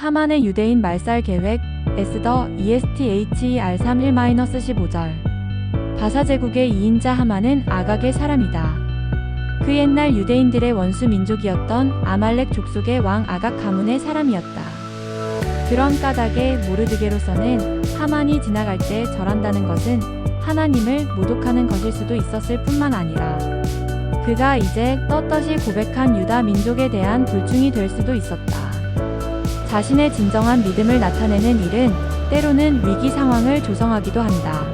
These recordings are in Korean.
하만의 유대인 말살 계획 에스더 ESTHER 31-15절 바사 제국의 2인자 하만은 아각의 사람이다. 그 옛날 유대인들의 원수 민족이었던 아말렉 족속의 왕 아각 가문의 사람이었다. 그런 까닭에 모르드게로서는 하만이 지나갈 때 절한다는 것은 하나님을 모독하는 것일 수도 있었을 뿐만 아니라 그가 이제 떳떳이 고백한 유다 민족에 대한 불충이 될 수도 있었다. 자신의 진정한 믿음을 나타내는 일은 때로는 위기 상황을 조성하기도 한다.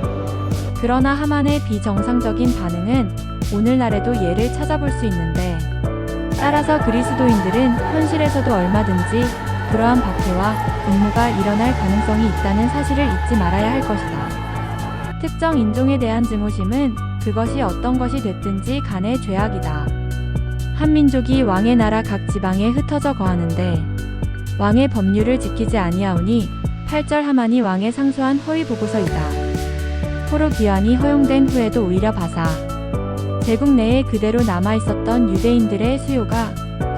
그러나 하만의 비정상적인 반응은 오늘날에도 예를 찾아볼 수 있는데 따라서 그리스도인들은 현실에서도 얼마든지 그러한 박해와 음모가 일어날 가능성이 있다는 사실을 잊지 말아야 할 것이다. 특정 인종에 대한 증오심은 그것이 어떤 것이 됐든지 간에 죄악이다. 한 민족이 왕의 나라 각 지방에 흩어져 거하는데 왕의 법률을 지키지 아니하오니 8절 하만이 왕의 상소한 허위 보고서이다. 포로 귀환이 허용된 후에도 오히려 바사 제국 내에 그대로 남아 있었던 유대인들의 수요가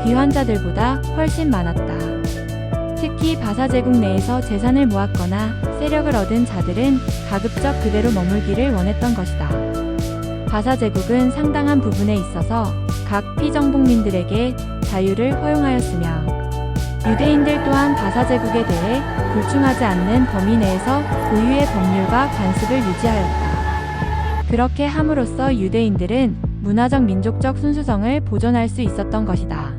귀환자들보다 훨씬 많았다. 특히 바사 제국 내에서 재산을 모았거나 세력을 얻은 자들은 가급적 그대로 머물기를 원했던 것이다. 바사 제국은 상당한 부분에 있어서 각 피정복민들에게 자유를 허용하였으며 유대인들 또한 바사 제국에 대해 불충하지 않는 범위 내에서 고유의 법률과 관습을 유지하였다. 그렇게 함으로써 유대인들은 문화적 민족적 순수성을 보존할 수 있었던 것이다.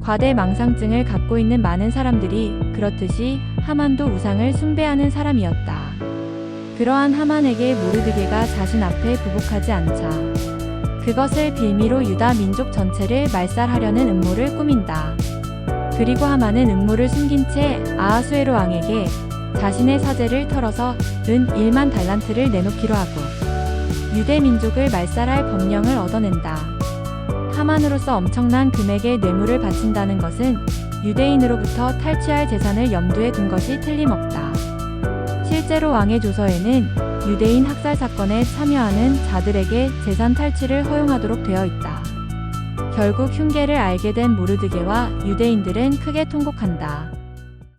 과대 망상증을 갖고 있는 많은 사람들이 그렇듯이 하만도 우상을 숭배하는 사람이었다. 그러한 하만에게 모르드게가 자신 앞에 부복하지 않자 그것을 빌미로 유다 민족 전체를 말살하려는 음모를 꾸민다. 그리고 하만은 음모를 숨긴 채 아하수에로 왕에게 자신의 사제를 털어서 은 1만 달란트를 내놓기로 하고 유대 민족을 말살할 법령을 얻어낸다. 하만으로서 엄청난 금액의 뇌물을 바친다는 것은 유대인으로부터 탈취할 재산을 염두에 둔 것이 틀림없다. 실제로 왕의 조서에는 유대인 학살 사건에 참여하는 자들에게 재산 탈취를 허용하도록 되어 있다. 결국 흉계를 알게 된 모르드게와 유대인들은 크게 통곡한다.